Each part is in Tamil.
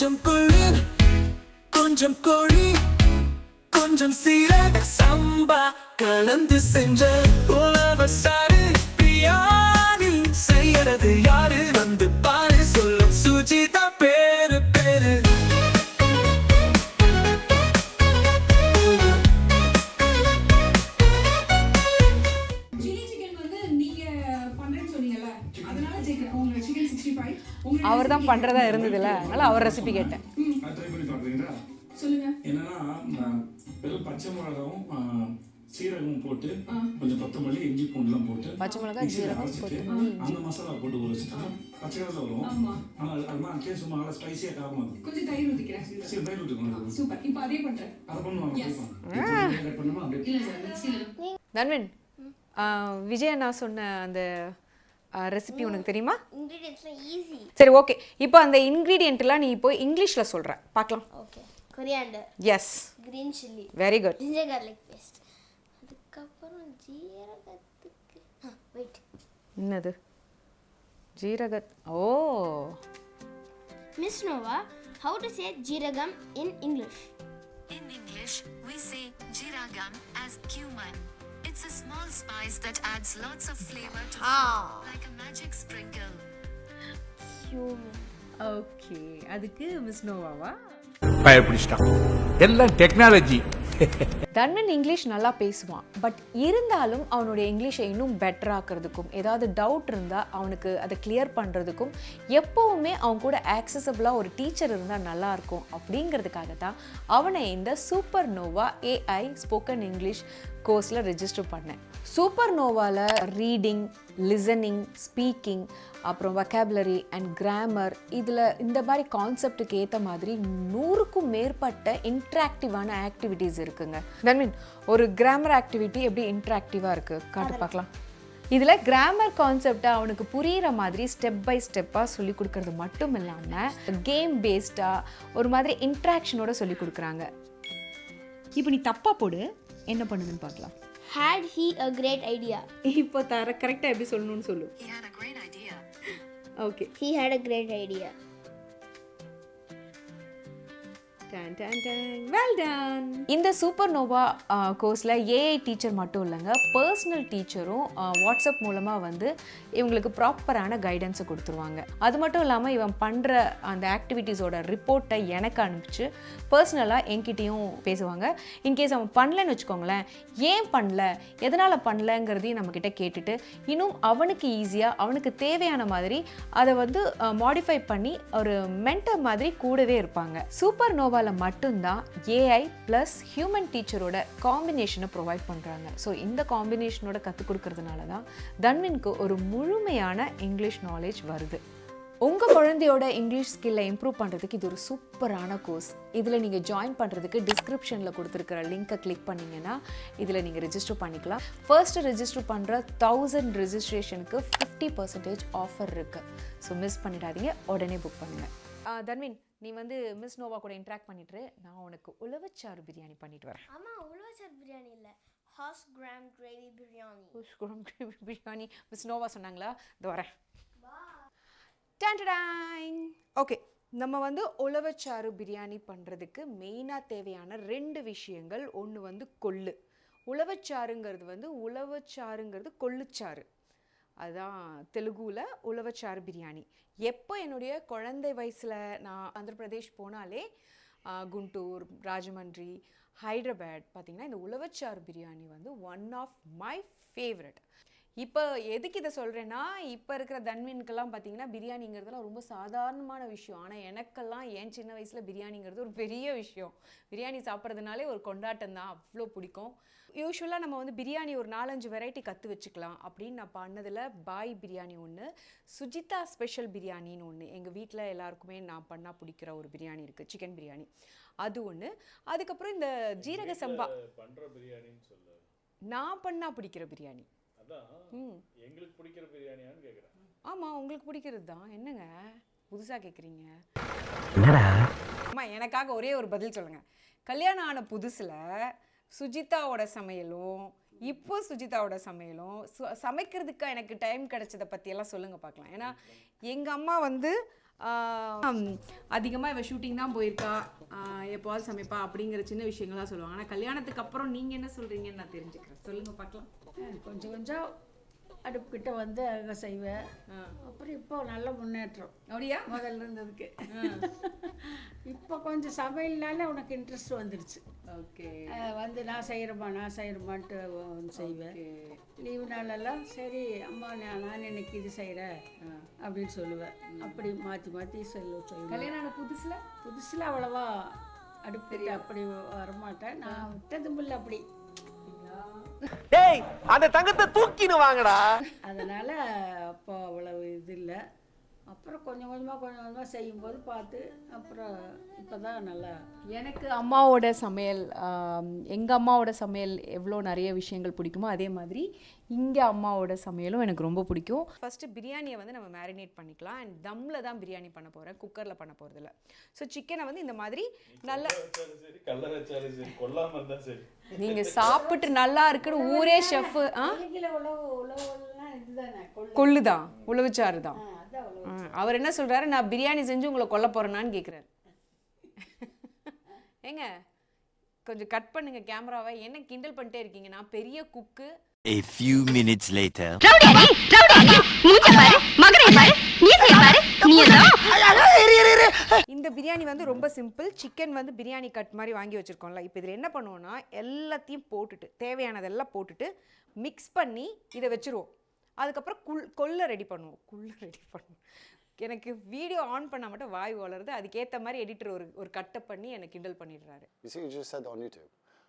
கொஞ்சம் குளிர் கொஞ்சம் கோழி கொஞ்சம் சீரக சம்பா கலந்து செஞ்ச உலவ சாறு பிரியாணி செய்யறது யாரு? வந்து பாரு. தான் பண்ணுறதா இருந்ததுல. அதனால அவர் ரெசிபி கேட்டேன். என்னன்னா வெறும் பச்சை மிளகாவும் ஆ, சீரகமும் போட்டு கொஞ்சம் கொத்தமல்லி இஞ்சி பூண்டுலாம் போட்டு பச்சை மிளகா, மிக்ஸில ஜீரகம், அரைச்சிட்டு அந்த மசாலா போட்டு வச்சுட்டா பச்சை கலர்ல வரும். ஆமா. ஆனால் அதுதான் டேஸ்ட் சும்மா நல்லா ஸ்பைசியாக காரமாக இருக்கும். கொஞ்சம் தயிர் ஊத்திக்கிறேன். சரி தயிர் விட்டுக்கணும் சூப்பர். இப்போ அதே பண்றேன். அதை பண்ணுவாங்க பண்ணுமா அப்படியே இல்ல சார் மிக்ஸில தன்வின் விஜய் அண்ணா சொன்ன அந்த ரெசிபி உனக்கு தெரியுமா? சரி ஓகே இப்போ அந்த இன்க்ரீடியன்ட்லாம் நீ இப்போ இங்கிலீஷில் சொல்கிற பார்க்கலாம். Okay coriander yes green chilli very good ginger garlic paste அதுக்கப்புறம் ஜீரகத்துக்கு வெயிட் என்னது? ஜீரக ஓ. Miss Nova how to say jeeragam in English In English, we say jiragam as cumin. It's a small spice that adds lots of flavor to Ah. food, like a magic sprinkle. Human okay அதுக்கு மிஸ் நோவாவா பயப்பிடிச்சிட்டான். எல்லாம் டெக்னாலஜி தன்வன் இங்கிலீஷ் நல்லா பேசுவான். பட் இருந்தாலும் அவனுடைய இங்கிலீஷை இன்னும் பெட்டர் ஆக்கிறதுக்கும் ஏதாவது டவுட் இருந்தால் அவனுக்கு அதை கிளியர் பண்ணுறதுக்கும் எப்போவுமே அவன் கூட ஆக்சசபிளாக ஒரு டீச்சர் இருந்தால் நல்லாயிருக்கும் அப்படிங்கிறதுக்காக தான் அவனை இந்த super Nova AI spoken English கோர்ஸில் ரெஜிஸ்டர் பண்ணேன். சூப்பர் நோவாவில் ரீடிங் லிசனிங் ஸ்பீக்கிங் அப்புறம் வொக்காபுலரி அண்ட் கிராமர் இதில் இந்த மாதிரி கான்செப்டுக்கு ஏற்ற மாதிரி நூறுக்கும் மேற்பட்ட இன்ட்ராக்டிவான ஆக்டிவிட்டீஸ் இருக்குங்க. தன்மீன் ஒரு கிராமர் ஆக்டிவிட்டி எப்படி இன்ட்ராக்டிவாக இருக்குது காட்டு பார்க்கலாம். இதில் கிராமர் கான்செப்டை அவனுக்கு புரிகிற மாதிரி ஸ்டெப் பை ஸ்டெப்பாக சொல்லி கொடுக்கறது மட்டும் இல்லாமல் கேம் பேஸ்டாக ஒரு மாதிரி இன்ட்ராக்ஷனோட சொல்லி கொடுக்குறாங்க. இப்போ நீ தப்பாக போடு. என்ன பண்ணுதுன்னு பார்க்கலாம். Had he a great idea இப்போ தர கரெக்டாக எப்படி சொல்லணும்னு சொல்லு. He had a great idea. Okay he had a great idea இந்த சூப்பர் நோவா கோர்ஸில் ஏஐ டீச்சர் மட்டும் இல்லைங்க. பர்சனல் டீச்சரும் வாட்ஸ்அப் மூலமாக வந்து இவங்களுக்கு ப்ராப்பரான கைடன்ஸை கொடுத்துருவாங்க. அது மட்டும் இல்லாமல் இவன் பண்ணுற அந்த ஆக்டிவிட்டீஸோட ரிப்போர்ட்டை எனக்கு அனுப்பிச்சு பர்சனலாக என்கிட்டயும் பேசுவாங்க. இன்கேஸ் அவன் பண்ணலன்னு வச்சுக்கோங்களேன் ஏன் பண்ணல எதனால் பண்ணலங்கிறதையும் நம்மக்கிட்ட கேட்டுட்டு இன்னும் அவனுக்கு ஈஸியாக அவனுக்கு தேவையான மாதிரி அதை வந்து மாடிஃபை பண்ணி ஒரு மென்டர் மாதிரி கூடவே இருப்பாங்க. சூப்பர் நோவா நோவாவில் மட்டும்தான் ஏஐ ப்ளஸ் ஹியூமன் டீச்சரோட காம்பினேஷனை ப்ரொவைட் பண்ணுறாங்க ஸோ இந்த காம்பினேஷனோட கற்றுக் கொடுக்கறதுனால தான் தன்வின்க்கு ஒரு முழுமையான இங்கிலீஷ் நாலேஜ் வருது. உங்கள் குழந்தையோட இங்கிலீஷ் ஸ்கில்லை இம்ப்ரூவ் பண்ணுறதுக்கு இது ஒரு சூப்பரான கோர்ஸ் இதில் நீங்கள் ஜாயின் பண்ணுறதுக்கு டிஸ்கிரிப்ஷனில் கொடுத்துருக்கிற லிங்க்கை கிளிக் பண்ணிங்கன்னா இதில் நீங்கள் ரெஜிஸ்டர் பண்ணிக்கலாம். ஃபர்ஸ்ட்டு ரெஜிஸ்டர் பண்ணுற தௌசண்ட் ரிஜிஸ்ட்ரேஷனுக்கு ஃபிஃப்டி பர்சன்டேஜ் ஆஃபர் இருக்குது ஸோ மிஸ் பண்ணிடாதீங்க உடனே புக் பண்ணுங்கள் தன்வின் நீ வந்து மிஸ் நோவா கூட இன்ட்ராக்ட் பண்ணிட்டு நான் உனக்கு உழவச்சாறு பிரியாணி பண்ணிட்டு வரேன். ஆமாம் உழவச்சார் பிரியாணி இல்லை. ஹாஸ் கிராம் கிரேவி பிரியாணி உஷ்குரம் பிரியாணி மிஸ் நோவா சொன்னாங்களா? இது வரேன். டான்டடாங் ஓகே நம்ம வந்து உழவச்சாறு பிரியாணி பண்ணுறதுக்கு மெயினாக தேவையான ரெண்டு விஷயங்கள். ஒன்று வந்து கொள்ளு. உழவச்சாறுங்கிறது வந்து உழவச்சாறுங்கிறது கொள்ளுச்சாறு. அதுதான் தெலுங்குல உழவச்சாறு பிரியாணி. எப்போ என்னுடைய குழந்தை வயசில் நான் ஆந்திர பிரதேஷ் போனாலே குண்டூர் ராஜமன்றி ஹைதராபாத் பார்த்திங்கன்னா இந்த உழவச்சாறு பிரியாணி வந்து ஒன் ஆஃப் மை ஃபேவரட் இப்போ எதுக்கு இதை சொல்கிறேன்னா இப்போ இருக்கிற தன்வின்கெல்லாம் பார்த்தீங்கன்னா பிரியாணிங்கிறதுலாம் ரொம்ப சாதாரணமான விஷயம். ஆனால் எனக்கெல்லாம் என் சின்ன வயசில் பிரியாணிங்கிறது ஒரு பெரிய விஷயம். பிரியாணி சாப்பிட்றதுனாலே ஒரு கொண்டாட்டம் தான். அவ்வளோ பிடிக்கும். யூஸ்வலாக நம்ம வந்து பிரியாணி ஒரு நாலஞ்சு வெரைட்டி கற்று வச்சுக்கலாம். அப்படின்னு நான் பண்ணதில் பாய் பிரியாணி ஒன்று சுஜிதா ஸ்பெஷல் பிரியாணின்னு ஒன்று எங்கள் வீட்டில் எல்லாருக்குமே நான் பண்ணால் பிடிக்கிற ஒரு பிரியாணி இருக்குது சிக்கன் பிரியாணி. அது ஒன்று அதுக்கப்புறம் இந்த ஜீரக சம்பா. பண்ற பிரியாணின்னு சொல்லு. நான் பண்ணால் பிடிக்கிற பிரியாணி. அதான். ம். எங்களுக்கு பிடிக்கிற பிரியாணியான்னு கேக்குறேன். ஆமாம் உங்களுக்கு பிடிக்கிறது தான். என்னங்க? புதுசாக கேட்குறீங்க என்னடா? அம்மா எனக்காக ஒரே ஒரு பதில் சொல்லுங்கள் கல்யாணம் ஆன புதுசில் சுஜிதாவோட சமையலும் இப்போ சுஜிதாவோட சமையலும் சு- சமைக்கிறதுக்கு எனக்கு டைம் கிடைச்சதை பற்றியெல்லாம் சொல்லுங்கள் பார்க்கலாம். ஏன்னா எங்கள் அம்மா வந்து அதிகமாக இவள் ஷூட்டிங் தான் போயிருக்கா. எப்போவாது சமைப்பா அப்படிங்கிற சின்ன விஷயங்கள்லாம் சொல்லுவாங்க. ஆனால் கல்யாணத்துக்கு அப்புறம் நீங்கள் என்ன சொல்கிறீங்கன்னு நான் தெரிஞ்சுக்கிறேன். சொல்லுங்கள் பார்க்கலாம். கொஞ்சம் கொஞ்சம் அடுப்புக்கிட்ட வந்து அங்கே செய்வேன். அப்புறம் இப்போ நல்ல முன்னேற்றம். அப்படியா? முதல்ல இருந்ததுக்கு. இப்போ கொஞ்சம் சமையல்னால உனக்கு இன்ட்ரெஸ்ட் வந்துடுச்சு ஓகே. வந்து நான் செய்கிறேம்மா நான் செய்கிறேம்மான்ட்டு வந்து செய்வேன். லீவு நாளெல்லாம் சரி அம்மா நான் நான் இன்னைக்கு இது செய்கிறேன் அப்படின்னு சொல்லுவேன். அப்படி மாற்றி மாற்றி சொல்ல செய்வேன் கல்யாணம் புதுசில்? புதுசில் அவ்வளவா அடுப்பு அப்படி வரமாட்டேன். நான் விட்டதும் இல்லை அப்படி. டேய் அந்த தங்கத்தை தூக்கின்னு வாங்கடா. அதனால் அப்போ அவ்வளவு இது இல்லை. அப்புறம் கொஞ்சம் கொஞ்சமாக கொஞ்சம் கொஞ்சமாக செய்யும்போது பார்த்து அப்புறம் இப்போ தான் நல்லா எனக்கு அம்மாவோட சமையல் எங்கள் அம்மாவோட சமையல் எவ்வளோ நிறைய விஷயங்கள் பிடிக்குமோ அதே மாதிரி இங்கே அம்மாவோட சமையலும் எனக்கு ரொம்ப பிடிக்கும். ஃபஸ்ட்டு பிரியாணியை வந்து நம்ம மேரினேட் பண்ணிக்கலாம். அண்ட் தம்மில் தான் பிரியாணி பண்ண போகிறேன் குக்கரில் பண்ண போகிறதில்ல ஸோ சிக்கனை வந்து இந்த மாதிரி நல்ல நீங்கள் சாப்பிட்டு நல்லா இருக்குன்னு ஊரே ஷெஃப் ஆ? பள்ளியில் உழவு உழவுலாம் இதுதானே கொள்ளு. கொள்ளு தான். அவர் என்ன சொல்றாரு? நான் பிரியாணி செஞ்சு உங்களை கொல்ல போறேனான்னு கேட்குறாரு ஏங்க கொஞ்சம் கட் பண்ணுங்க கேமராவை. என்ன கிண்டல் பண்ணிட்டே இருக்கீங்க? நான் பெரிய குக்கு A few minutes later. இந்த பிரியாணி வந்து ரொம்ப சிம்பிள் சிக்கன் வந்து பிரியாணி கட் மாதிரி வாங்கி வச்சுருக்கோம்ல இப்போ இதில் என்ன பண்ணுவோம்னா எல்லாத்தையும் போட்டுட்டு தேவையானதெல்லாம் போட்டுட்டு மிக்ஸ் பண்ணி இதை வச்சுருவோம் அதுக்கப்புறம் குள் கொல்லை ரெடி பண்ணுவோம் குள்ள ரெடி பண்ணுவோம் எனக்கு வீடியோ ஆன் பண்ணால் மட்டும் வாய் வளருது அதுக்கேற்ற மாதிரி எடிட்டர் ஒரு ஒரு கட்டை பண்ணி என்னை கிண்டல் பண்ணிடுறாரு You see, you just said on YouTube.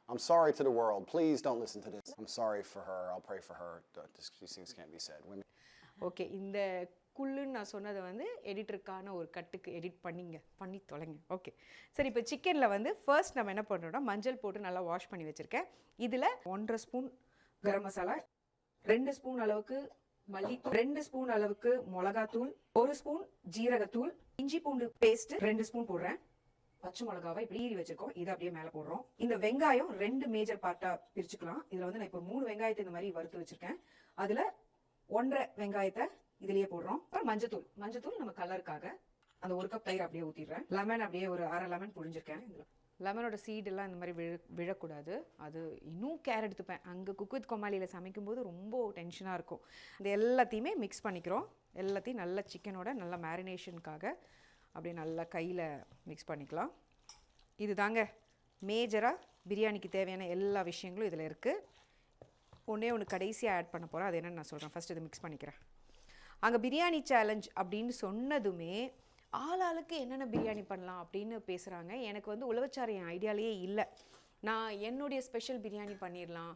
I'm sorry to the world. Please don't listen to this. I'm sorry for her. I'll pray for her. These things can't be said. Women. Okay இந்த குள்ளுன்னு நான் சொன்னதை வந்து எடிட்டருக்கான ஒரு கட்டுக்கு எடிட் பண்ணிங்க பண்ணி தொலைங்க. ஓகே சரி இப்போ சிக்கனில் வந்து ஃபர்ஸ்ட் நம்ம என்ன பண்ணுறோம்னா மஞ்சள் போட்டு நல்லா வாஷ் பண்ணி வச்சுருக்கேன். இதில் ஒன்றரை ஸ்பூன் கரம் மசாலா ரெண்டு ஸ்பூன் அளவுக்கு மல்லித்தூள் ரெண்டு ஸ்பூன் அளவுக்கு மிளகாத்தூள் ஒரு ஸ்பூன் ஜீரகத்தூள் இஞ்சி பூண்டு பேஸ்ட் ரெண்டு ஸ்பூன் போடுறேன். பச்சை மிளகாவை இப்படி ஈரி வச்சிருக்கோம். இதை அப்படியே மேலே போடுறோம். இந்த வெங்காயம் ரெண்டு மேஜர் பார்ட்டாக பிரிச்சுக்கலாம். இதில் வந்து நான் இப்போ மூணு வெங்காயத்தை இந்த மாதிரி வறுத்து வச்சிருக்கேன். அதில் ஒன்றரை வெங்காயத்தை இதுலயே போடுறோம். அப்புறம் மஞ்சத்தூள். மஞ்சத்தூள் நம்ம கலருக்காக அந்த ஒரு கப் தயிர் அப்படியே ஊற்றிடுறேன் லெமன் அப்படியே ஒரு அரை லெமன் புழிஞ்சிருக்கேன் இதில். லெமனோட சீடெல்லாம் இந்த மாதிரி விழ விழக்கூடாது. அது இன்னும் கேர் எடுத்துப்பேன். அங்கே குக் வித் கோமாளியில் சமைக்கும்போது ரொம்ப டென்ஷனாக இருக்கும். இது எல்லாத்தையுமே மிக்ஸ் பண்ணிக்கிறோம். எல்லாத்தையும் நல்ல சிக்கனோட நல்ல மேரினேஷனுக்காக அப்படியே நல்லா கையில் மிக்ஸ் பண்ணிக்கலாம். இது தாங்க மேஜராக பிரியாணிக்கு தேவையான எல்லா விஷயங்களும் இதில் இருக்குது ஒன்றே ஒன்று கடைசியாக ஆட் பண்ண போகிறேன் அது என்னென்னு நான் சொல்கிறேன் ஃபஸ்ட் இதை மிக்ஸ் பண்ணிக்கிறேன். அங்கே பிரியாணி சேலஞ்ச் அப்படின்னு சொன்னதுமே ஆளாளுக்கு என்னென்ன பிரியாணி பண்ணலாம் அப்படின்னு பேசுகிறாங்க எனக்கு வந்து உழவச்சாறு என் ஐடியாலேயே இல்லை. நான் என்னுடைய ஸ்பெஷல் பிரியாணி பண்ணிடலாம்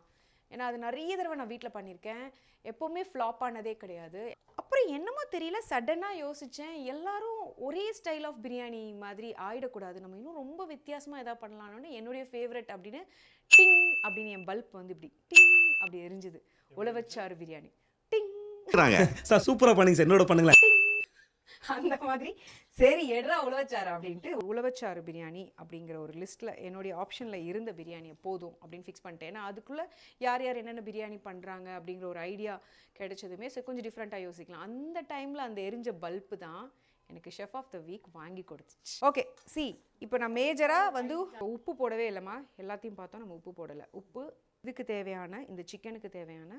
ஏன்னா அது நிறைய தடவை நான் வீட்டில் பண்ணியிருக்கேன் எப்போவுமே ஃப்ளாப் ஆனதே கிடையாது. அப்புறம் என்னமோ தெரியல சடனாக யோசித்தேன் எல்லாரும் ஒரே ஸ்டைல் ஆஃப் பிரியாணி மாதிரி ஆயிடக்கூடாது. நம்ம இன்னும் ரொம்ப வித்தியாசமாக எதாவது பண்ணலாம்னு என்னுடைய ஃபேவரட் அப்படின்னு டிங் அப்படின்னு என் பல்ப் வந்து இப்படி டிங் அப்படி எரிஞ்சுது. உழவச்சாறு பிரியாணி. சார் சூப்பரா பண்ணீங்க சார். என்னோட பண்ணுங்களேன். அந்த மாதிரி சரி எடுறா உழவச்சாறு அப்படின்ட்டு. உழவச்சாறு பிரியாணி அப்படிங்கிற ஒரு லிஸ்ட்டில் என்னுடைய ஆப்ஷனில் இருந்த பிரியாணியை போதும் அப்படின்னு ஃபிக்ஸ் பண்ணிட்டேன். ஏன்னா அதுக்குள்ளே யார் யார் என்னென்ன பிரியாணி பண்ணுறாங்க அப்படிங்கிற ஒரு ஐடியா கிடைச்சதுமே சரி கொஞ்சம் டிஃப்ரெண்ட்டாக யோசிக்கலாம். அந்த டைமில் அந்த எரிஞ்ச பல்பு தான் எனக்கு ஷெஃப் ஆஃப் த வீக் வாங்கி கொடுத்துச்சு. ஓகே சி இப்போ நான் மேஜராக வந்து உப்பு போடவே இல்லைம்மா. எல்லாத்தையும் பார்த்தோம் நம்ம உப்பு போடலை. உப்பு இதுக்கு தேவையான இந்த சிக்கனுக்கு தேவையான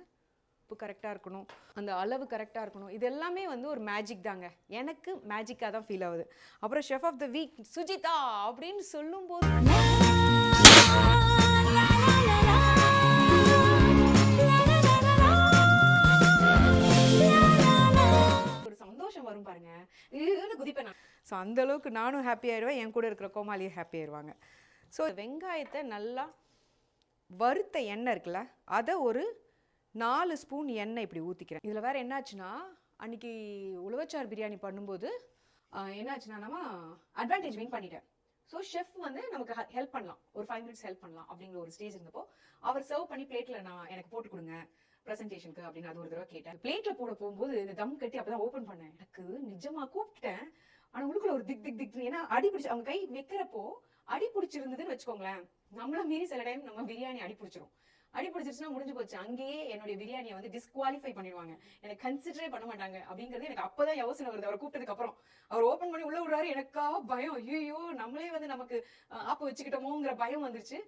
உப்பு கரெக்டாக இருக்கணும். அந்த அளவு கரெக்டாக இருக்கணும். இது எல்லாமே வந்து ஒரு மேஜிக் தாங்க. எனக்கு மேஜிக்காக தான் ஃபீல் ஆகுது. அப்புறம் chef of the week Sujitha அப்படின்னு சொல்லும்போது ஒரு சந்தோஷம் வரும் பாருங்க. இதுன்னு குதிப்பேன் நான். ஸோ அந்த அளவுக்கு நானும் ஹாப்பி ஆயிடுவேன். என் கூட இருக்கிற கோமாளியும் ஹாப்பி ஆயிடுவாங்க ஸோ வெங்காயத்தை நல்லா வறுத்த எண்ணெய் இருக்குல்ல அதை ஒரு நாலு ஸ்பூன் எண்ணெய் இப்படி ஊற்றிக்கிறேன் இதில் வேறு என்னாச்சுன்னா அன்னைக்கு உழவச்சார் பிரியாணி பண்ணும்போது என்னாச்சுன்னா நம்ம அட்வான்டேஜ் வின் பண்ணிட்டேன். ஸோ ஷெஃப் வந்து நமக்கு ஹெல்ப் பண்ணலாம். ஒரு ஃபைவ் மினிட்ஸ் ஹெல்ப் பண்ணலாம் அப்படிங்கிற ஒரு ஸ்டேஜ் இருந்தப்போ அவர் சர்வ் பண்ணி பிளேட்டில் நான் எனக்கு போட்டு கொடுங்க ப்ரெசன்டேஷனுக்கு அப்படின்னு அது ஒரு தடவை கேட்டேன். பிளேட்டில் போட போகும்போது இந்த தம் கட்டி அப்போ ஓப்பன் பண்ணேன். எனக்கு நிஜமா கூப்பிட்டேன் ஆனால் உள்ளுக்குள்ள ஒரு திக் திக் திக் ஏன்னா அடி பிடிச்சி அவங்க கை வைக்கிறப்போ அடி பிடிச்சிருந்ததுன்னு வச்சுக்கோங்களேன். நம்மள மீறி சில டைம் நம்ம பிரியாணி அடி பிடிச்சிரும். அடிபிடிச்சிருச்சுன்னா முடிஞ்சு போச்சு. அங்கேயே என்னுடைய பிரியாணியை வந்து டிஸ்குவாலிஃபை பண்ணிடுவாங்க. எனக்கு கன்சிடரே பண்ண மாட்டாங்க. அப்படிங்கிறது எனக்கு அப்பதான் யோசனை வருது. அவர் கூப்பிட்டதுக்கு அப்புறம். அவர் ஓபன் பண்ணி உள்ள விடுறாரு. எனக்காக பயம். ஐயோ நம்மளே வந்து நமக்கு ஆப்ப வச்சுக்கிட்டோமோங்கிற பயம் வந்துருச்சு.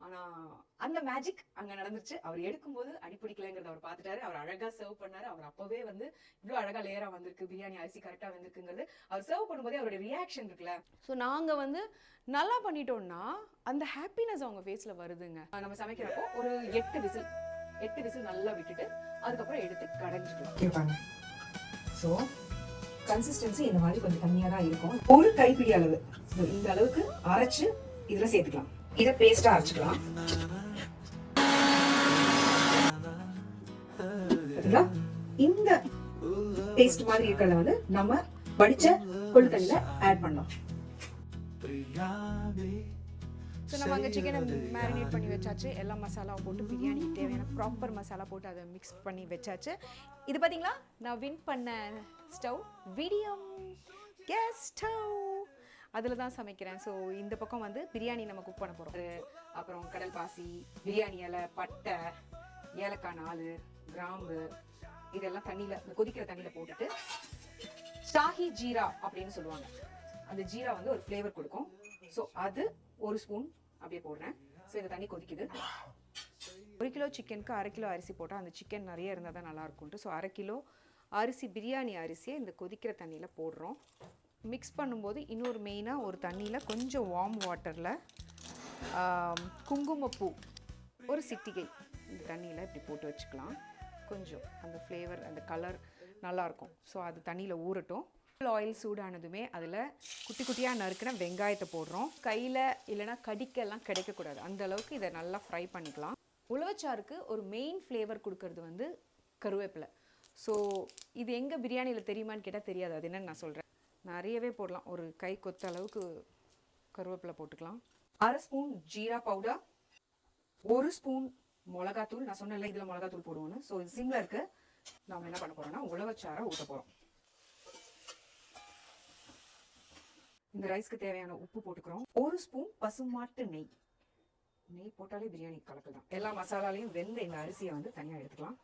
ஆனா அந்த மேஜிக் அங்க நடந்துச்சு அவர் எடுக்கும்போது அடி பிடிக்கலங்கிறத அவர் பார்த்துட்டாரு. அவர் அழகா சர்வ் பண்ணாரு. அவர் அப்பவே வந்து இவ்வளவு அழகா லேயரா வந்திருக்கு பிரியாணி அரிசி கரெக்டா வந்திருக்குங்கிறது அவர் சர்வ் பண்ணும்போதே அவருடைய ரியாக்ஷன் இருக்குல்ல. ஸோ நாங்க வந்து நல்லா பண்ணிட்டோம்னா அந்த ஹாப்பினஸ் அவங்க ஃபேஸ்ல வருதுங்க. நம்ம சமைக்கிறப்போ ஒரு எட்டு விசில் எட்டு விசில் நல்லா விட்டுட்டு அதுக்கப்புறம் எடுத்து கடைஞ்சிக்கலாம். கேட்பாங்க ஸோ கன்சிஸ்டன்சி இந்த மாதிரி கொஞ்சம் கம்மியாக தான் இருக்கும். ஒரு கைப்பிடி அளவு. இந்த அளவுக்கு அரைச்சு இதில் சேர்த்துக்கலாம். இதை பேஸ்ட்டாக அரைச்சிக்கலாம். இந்த பேஸ்ட் மாதிரி இருக்கிறத வந்து நம்ம வடிச்ச கொழுக்கல்ல ஆட் பண்ணலாம். ஸோ நம்ம அங்கே சிக்கனை மேரினேட் பண்ணி வச்சாச்சு. எல்லா மசாலாவும் போட்டு பிரியாணிக்கு தேவையான ப்ராப்பர் மசாலா போட்டு அதை மிக்ஸ் பண்ணி வச்சாச்சு. இது பார்த்தீங்களா நான் வின் பண்ண ஸ்டவ் விடியம் கேஸ் ஸ்டவ் அதில் தான் சமைக்கிறேன். ஸோ இந்த பக்கம் வந்து பிரியாணி நம்ம குக் பண்ண போகிறோம் அப்புறம் கடல் பாசி பிரியாணி இலை பட்டை ஏலக்காய் நாலு கிராம்பு இதெல்லாம் தண்ணியில் இந்த கொதிக்கிற தண்ணியில் போட்டுட்டு ஷாஹி ஜீரா அப்படின்னு சொல்லுவாங்க. அந்த ஜீரா வந்து ஒரு ஃப்ளேவர் கொடுக்கும். ஸோ அது ஒரு ஸ்பூன் அப்படியே போடுறேன். ஸோ இந்த தண்ணி கொதிக்குது. ஒரு கிலோ சிக்கனுக்கு அரை கிலோ அரிசி போட்டால் அந்த சிக்கன் நிறைய இருந்தால் தான் நல்லாயிருக்கும்ட்டு ஸோ அரை கிலோ அரிசி பிரியாணி அரிசியை இந்த கொதிக்கிற தண்ணியில் போடுறோம். மிக்ஸ் பண்ணும்போது இன்னொரு மெயினாக ஒரு தண்ணியில் கொஞ்சம் வார்ம் வாட்டரில் குங்குமப்பூ ஒரு சிட்டிகை. இந்த தண்ணியில் இப்படி போட்டு வச்சுக்கலாம். கொஞ்சம் அந்த ஃப்ளேவர் அந்த கலர் நல்லாயிருக்கும். ஸோ அது தண்ணியில் ஊறட்டும். ஆயில் சூடானதுமே அதில் குட்டி குட்டியாக நறுக்கின வெங்காயத்தை போடுறோம். கையில் இல்லைன்னா கடிக்கெல்லாம் கிடைக்கக்கூடாது. அந்த அளவுக்கு இதை நல்லா ஃப்ரை பண்ணிக்கலாம். உழவச்சாருக்கு ஒரு மெயின் ஃப்ளேவர் கொடுக்கறது வந்து கருவேப்பிலை. ஸோ இது எங்கே பிரியாணியில் தெரியுமான்னு கேட்டால் தெரியாது. அது என்னன்னு நான் சொல்கிறேன் நிறையவே போடலாம். ஒரு கை கொத்த அளவுக்கு கருவேப்பிலை போட்டுக்கலாம். அரை ஸ்பூன் ஜீரா பவுடர் ஒரு ஸ்பூன் மிளகாத்தூள். நான் சொன்னேன்ல இதில் மிளகாத்தூள் போடுவோன்னு ஸோ இது சிம்மில் இருக்கு. நாம் என்ன பண்ண போகிறோம்னா உழவச்சாரை ஊற்ற போகிறோம் இந்த ரைஸ்க்கு தேவையான உப்பு போட்டுக்கிறோம். ஒரு ஸ்பூன் பசுமாட்டு நெய். நெய் போட்டாலே பிரியாணி கலக்கலாம் தான் எல்லா மசாலாலையும் வெந்த இந்த அரிசியை வந்து தனியாக எடுத்துக்கலாம்.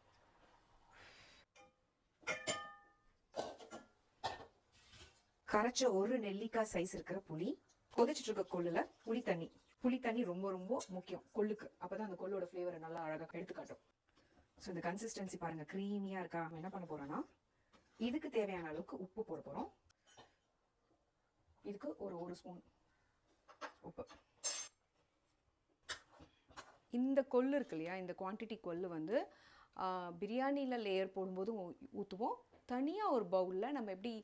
கரைச்ச ஒரு நெல்லிக்காய் சைஸ் இருக்கிற புளி கொதிச்சுட்டு இருக்க கொள்ளுல புளி தண்ணி. புளி தண்ணி ரொம்ப ரொம்ப முக்கியம் கொள்ளுக்கு. அப்பதான் அந்த கொள்ளோட ஃப்ளேவரை நல்லா அழகாக எடுத்துக்காட்டும் ஸோ இந்த கன்சிஸ்டன்சி பாருங்க. க்ரீமியா இருக்கா? நம்ம என்ன பண்ண போறோம்னா இதுக்கு தேவையான அளவுக்கு உப்பு போட போறோம். இதுக்கு ஒரு ஒரு ஸ்பூன் உப்பு. இந்த கொள்ளு இருக்கு இல்லையா? இந்த குவான்டிட்டி கொள்ளு வந்து பிரியாணியில் லேயர் போடும்போதும் ஊற்றுவோம் தனியாக ஒரு பவுலில் நம்ம எப்படி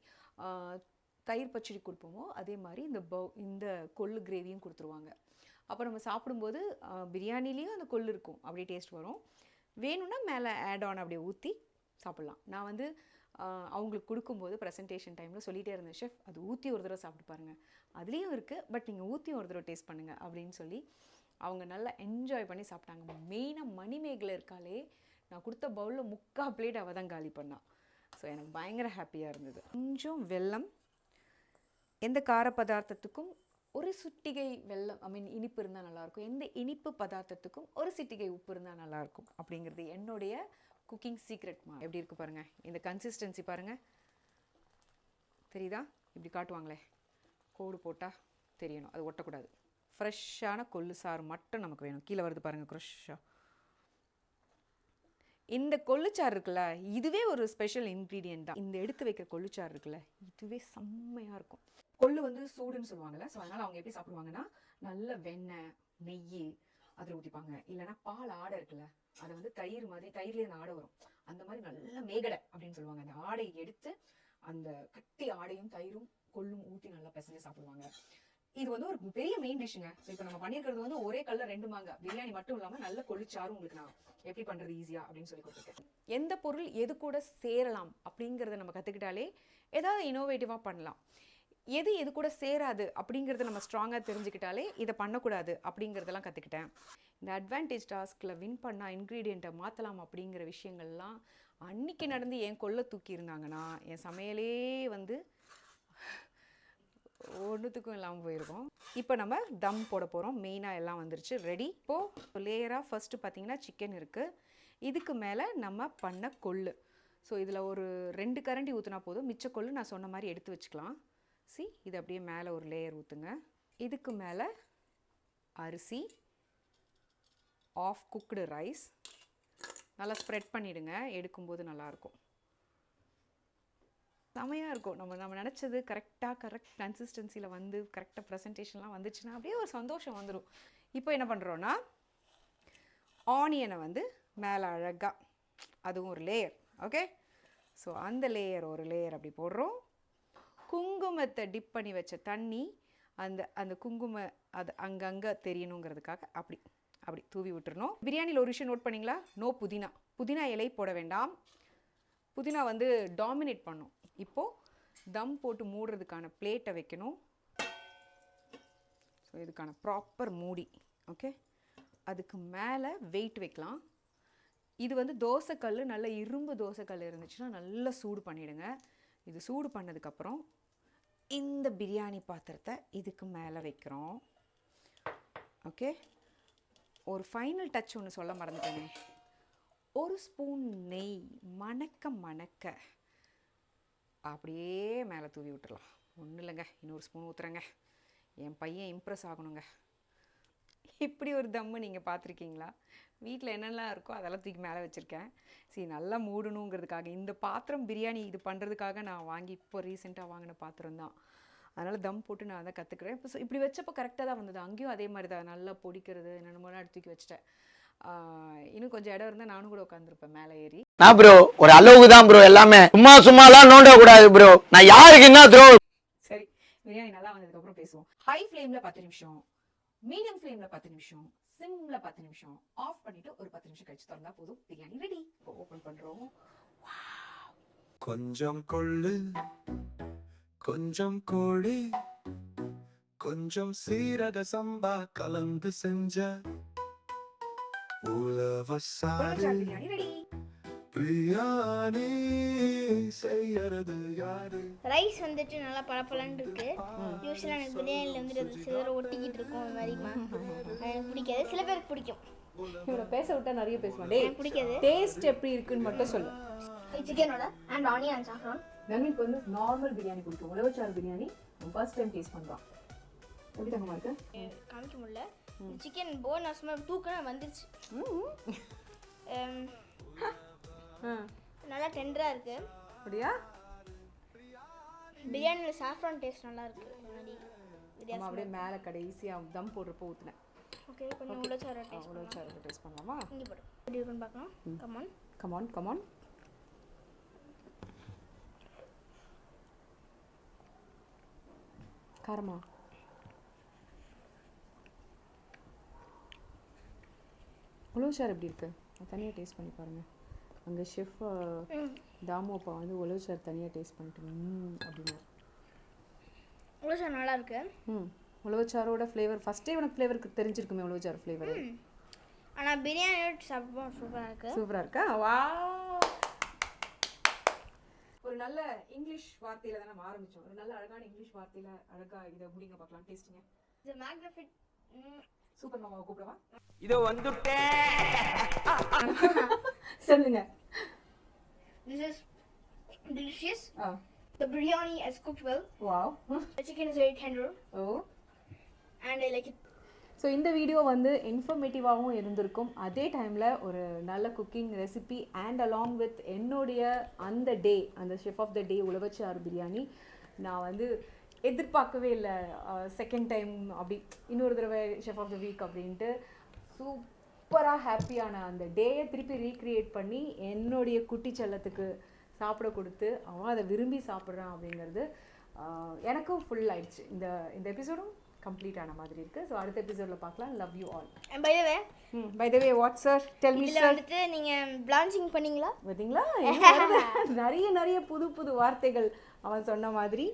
தயிர் பச்சடி கொடுப்போமோ அதே மாதிரி இந்த பவு இந்த கொள்ளு கிரேவியும் கொடுத்துருவாங்க. அப்போ நம்ம சாப்பிடும்போது பிரியாணிலேயும் அந்த கொள்ளு இருக்கும். அப்படியே டேஸ்ட் வரும். வேணும்னா மேலே ஆட் ஆன் அப்படியே ஊற்றி சாப்பிட்லாம். நான் வந்து அவங்களுக்கு கொடுக்கும்போது ப்ரெசன்டேஷன் டைமில் சொல்லிகிட்டே இருந்தேன் ஷெஃப் அது ஊற்றி ஒரு தடவை சாப்பிட்டு பாருங்கள் அதுலேயும் இருக்குது பட் நீங்கள் ஊற்றி ஒரு தடவை டேஸ்ட் பண்ணுங்கள் அப்படின்னு சொல்லி அவங்க நல்லா என்ஜாய் பண்ணி சாப்பிட்டாங்க. மெயினாக மணிமேகலை இருக்காலே நான் கொடுத்த பவுலில் முக்கால் பிளேட் அவள் தான் காலி பண்ணான் ஸோ எனக்கு பயங்கர ஹாப்பியாக இருந்தது. கொஞ்சம் வெல்லம் எந்த கார பதார்த்தத்துக்கும் ஒரு சுட்டிகை வெள்ளம் ஐ மீன் இனிப்பு இருந்தால் நல்லாயிருக்கும் எந்த இனிப்பு பதார்த்தத்துக்கும் ஒரு சிட்டிகை உப்பு இருந்தால் நல்லாயிருக்கும் அப்படிங்கிறது என்னுடைய குக்கிங் சீக்ரெட்மா எப்படி இருக்குது பாருங்கள் இந்த கன்சிஸ்டன்சி பாருங்கள் தெரியுதா? இப்படி காட்டுவாங்களே. கோடு போட்டால் தெரியணும். அது ஒட்டக்கூடாது. ஃப்ரெஷ்ஷான கொள்ளு சாறு மட்டும் நமக்கு வேணும். கீழே வருது பாருங்கள் ஃப்ரெஷ்ஷாக இந்த கொள்ளுச்சாறு இருக்குல்ல இதுவே ஒரு ஸ்பெஷல் இன்க்ரீடியன்ட் தான். இந்த எடுத்து வைக்கிற கொள்ளுச்சாறு இருக்குல்ல இதுவே செம்மையாக இருக்கும். கொள்ளு வந்து சூடுன்னு சொல்லுவாங்கல்ல ஸோ அதனால் அவங்க எப்படி சாப்பிடுவாங்கன்னா நல்ல வெண்ணெய் நெய் அதில் ஊற்றிப்பாங்க இல்லைன்னா பால் ஆடை இருக்குல்ல அதை வந்து தயிர் மாதிரி தயிர்லேயே அந்த ஆடை வரும். அந்த மாதிரி நல்ல மேகடை அப்படின்னு சொல்லுவாங்க. அந்த ஆடை எடுத்து அந்த கட்டி ஆடையும் தயிரும் கொள்ளும் ஊற்றி நல்லா பிசைஞ்சு சாப்பிடுவாங்க. இது வந்து ஒரு பெரிய மெயின் டிஷ்ஷுங்க ஸோ இப்போ நம்ம பண்ணியிருக்கிறது வந்து ஒரே கல்ல ரெண்டு மாங்க. பிரியாணி மட்டும் இல்லாமல் நல்ல கொள்ளிச்சாரும் உங்களுக்கு நான் எப்படி பண்ணுறது ஈஸியா அப்படின்னு சொல்லி கொடுத்துருக்கேன். எந்த பொருள் எது கூட சேரலாம் அப்படிங்கிறத நம்ம கற்றுக்கிட்டாலே ஏதாவது இனோவேட்டிவாக பண்ணலாம். எது எது கூட சேராது அப்படிங்கிறத நம்ம ஸ்ட்ராங்காக தெரிஞ்சுக்கிட்டாலே இதை பண்ணக்கூடாது அப்படிங்கிறதெல்லாம் கற்றுக்கிட்டேன் இந்த அட்வான்டேஜ் டாஸ்கில் வின் பண்ணால் இன்க்ரீடியண்ட்டை மாற்றலாம் அப்படிங்கிற விஷயங்கள்லாம் அன்னைக்கு நடந்து என் கொள்ளை தூக்கி இருந்தாங்கன்னா என் சமையலே வந்து ஒன்றுத்துக்கும் இல்லாமல் போயிருக்கோம். இப்போ நம்ம தம் போட போகிறோம் மெயினாக எல்லாம் வந்துருச்சு. ரெடி இப்போது லேயராக ஃபஸ்ட்டு பார்த்தீங்கன்னா சிக்கன் இருக்குது இதுக்கு மேலே நம்ம பண்ண கொள்ளு. ஸோ இதில் ஒரு ரெண்டு கரண்டி ஊற்றினா போதும். மிச்ச கொள்ளு நான் சொன்ன மாதிரி எடுத்து வச்சுக்கலாம். சி இது அப்படியே மேலே ஒரு லேயர் ஊற்றுங்க இதுக்கு மேலே அரிசி ஆஃப் குக்டு ரைஸ் நல்லா ஸ்ப்ரெட் பண்ணிவிடுங்க எடுக்கும்போது நல்லாயிருக்கும் செமையாக இருக்கும். நம்ம நம்ம நினச்சது கரெக்டாக கரெக்ட் கன்சிஸ்டன்சியில் வந்து கரெக்டாக ப்ரெசன்டேஷன்லாம் வந்துச்சுன்னா அப்படியே ஒரு சந்தோஷம் வந்துடும் இப்போ என்ன பண்ணுறோன்னா ஆனியனை வந்து மேலே அழகாக அதுவும் ஒரு லேயர் ஓகே ஸோ அந்த லேயர் ஒரு லேயர் அப்படி போடுறோம். குங்குமத்தை டிப் பண்ணி வச்ச தண்ணி அந்த அந்த குங்கும அது அங்கங்கே தெரியணுங்கிறதுக்காக அப்படி அப்படி தூவி விட்டுறணும். பிரியாணியில் ஒரு விஷயம் நோட் பண்ணிங்களா? நோ புதினா. புதினா இலை போட வேண்டாம். புதினா வந்து டாமினேட் பண்ணும். இப்போது தம் போட்டு மூடுறதுக்கான பிளேட்டை வைக்கணும். ஸோ இதுக்கான ப்ராப்பர் மூடி ஓகே அதுக்கு மேலே வெயிட் வைக்கலாம். இது வந்து தோசைக்கல் நல்ல இரும்பு தோசைக்கல் இருந்துச்சுன்னா நல்லா சூடு பண்ணிவிடுங்க இது சூடு பண்ணதுக்கப்புறம் இந்த பிரியாணி பாத்திரத்தை இதுக்கு மேலே வைக்கிறோம். ஓகே ஒரு ஃபைனல் டச் ஒன்று சொல்ல மறந்துட்டேனே. ஒரு ஸ்பூன் நெய் மணக்க மணக்க அப்படியே மேலே தூவி விட்டுடலாம் ஒன்றும் இல்லைங்க. இன்னொரு ஸ்பூன் ஊற்றுறேங்க என் பையன் இம்ப்ரெஸ் ஆகணுங்க. இப்படி ஒரு தம்மு நீங்கள் பார்த்துருக்கீங்களா வீட்டில் என்னெல்லாம் இருக்கோ அதெல்லாம் தூக்கி மேலே வச்சுருக்கேன். சரி நல்லா மூடணுங்கிறதுக்காக இந்த பாத்திரம் பிரியாணி இது பண்ணுறதுக்காக நான் வாங்கி இப்போ ரீசெண்டாக வாங்கின பாத்திரம் தான். அதனால் தம் போட்டு நான் அதை கற்றுக்கிறேன் இப்போ இப்படி வச்சப்போ கரெக்டாக தான் வந்தது. அங்கேயும் அதே மாதிரி தான். நல்லா பொடிக்கிறது என்னென்னமோ எடுத்து தூக்கி வச்சிட்டேன். இன்னும் கொஞ்சம் இடம் இருந்தால் நானும் கூட உட்காந்துருப்பேன் மேலே ஏறி. நான் ப்ரோ ஒரு அளவுக்கு தான் ப்ரோ எல்லாமே. சும்மா சும்மாலாம் நோண்ட கூடாது ப்ரோ நான் யாருக்கு என்ன த்ரோ சரி பிரியாணி நல்லா வந்ததுக்கப்புறம் பேசுவோம். ஹை ஃப்ளேமில் பத்து நிமிஷம் மீடியம் ஃப்ளேமில் பத்து நிமிஷம் சிம்மில் பத்து நிமிஷம். ஆஃப் பண்ணிவிட்டு ஒரு பத்து நிமிஷம் கழிச்சு திறந்தா போதும். பிரியாணி ரெடி இப்போ ஓப்பன் பண்ணுறோம் கொஞ்சம் கொள்ளு கொஞ்சம் கோழி கொஞ்சம் சீரக சம்பா கலந்து செஞ்ச உலவசாரி பிரியாணி ரெடி பிரியாணி செய்யறது யாரு? ரைஸ் வந்துட்டு நல்லா பளபளன்னு இருக்கு. யூஸ்வலாக எனக்கு பிரியாணியில் வந்துட்டு அது சில பேர் ஒட்டிக்கிட்டு இருக்கும் அது மாதிரிமா எனக்கு பிடிக்காது. சில பேருக்கு பிடிக்கும். இவனை பேச விட்டா நிறைய பேசுவான் டேய் எனக்கு பிடிக்காது. டேஸ்ட் எப்படி இருக்குன்னு மட்டும் சொல்லு. சிக்கனோட அண்ட் ஆனியன் அண்ட் சாஃப்ரான் நவீனுக்கு வந்து நார்மல் பிரியாணி பிடிக்கும் ulavacharu biryani first time taste பண்ணுறான் எப்படி தங்கமா இருக்கு? காமிக்க முடியல. சிக்கன் போன் சும்மா தூக்கினா வந்துருச்சு. நல்லா டெண்டராக இருக்கு. அப்படியா? பிரியாணியில் சாஃப்ரான் டேஸ்ட் நல்லா இருக்கு முன்னாடி நம்ம அப்படியே மேலே கடைசியாக தம் போடுறப்போ ஊற்றுனேன் ஓகே கொஞ்சம் உள்ள டேஸ்ட் உழவச்சாறு டேஸ்ட் பண்ணலாமா. இங்கே போடு. எப்படி இருக்குன்னு பார்க்கலாம். கமான் கமான் கமான் காரமா? உழவுச்சாறு எப்படி இருக்கு? தனியாக டேஸ்ட் பண்ணி பாருங்க. அங்கே ஷெஃப் தாமு அப்பா வந்து உழவுச்சாறு தனியாக டேஸ்ட் பண்ணிட்டு ம் அப்படின்னாரு. உள்ள சார் நல்லா இருக்கு. ம். உழவுச்சாரோட ஃப்ளேவர் ஃபஸ்ட்டே உனக்கு ஃப்ளேவருக்கு தெரிஞ்சிருக்குமே உழவுச்சாறு ஃப்ளேவர் ஆனால் பிரியாணியோட சாப்பிடுவோம் சூப்பராக இருக்கு. சூப்பரா இருக்கா? வா! ஒரு நல்ல இங்கிலீஷ் வார்த்தையில தான் நம்ம ஆரம்பிச்சோம். ஒரு நல்ல அழகான இங்கிலீஷ் வார்த்தையில அழகா இதை முடிங்க பார்க்கலாம் டேஸ்டிங்க இது மேக்னஃபிட் சூப்பர் மாமாவை கூப்பிடவா? இதோ வந்துட்டேன். சொல்லுங்க. This is delicious. Ah The biryani is cooked well. Wow The chicken is very tender oh and I like it. So இந்த வீடியோ வந்து இன்ஃபர்மேட்டிவாகவும் இருந்திருக்கும் அதே டைமில் ஒரு நல்ல cooking recipe and along with என்னுடைய அந்த டே அந்த chef of the day ulavacharu biryani நான் வந்து எதிர்பார்க்கவே இல்லை செகண்ட் டைம் அப்படி இன்னொரு தடவை ஷெஃப் ஆஃப் த வீக் அப்படின்ட்டு சூப்பராக ஹாப்பியான அந்த டேயை திருப்பி ரீக்ரியேட் பண்ணி என்னுடைய குட்டி செல்லத்துக்கு சாப்பிட கொடுத்து அவன் அதை விரும்பி சாப்பிட்றான் அப்படிங்கிறது எனக்கும் ஃபுல் ஆயிடுச்சு. இந்த இந்த எபிசோடும் கம்ப்ளீட் ஆன மாதிரி இருக்கு. ஸோ அடுத்த எபிசோடில் பார்க்கலாம். Love you all by the way, by the way what sir tell me sir வந்துட்டு நீங்கள் பிளான்ச்சிங் பண்ணீங்களா? வருது. நிறைய நிறைய புது புது வார்த்தைகள் அவன் சொன்ன மாதிரி.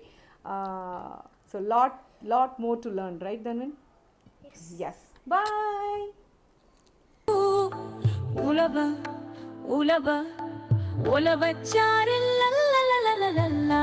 So lot lot more to learn right Tanvin yes boy உலவ உலவ உலவச்சாரில் லல்லா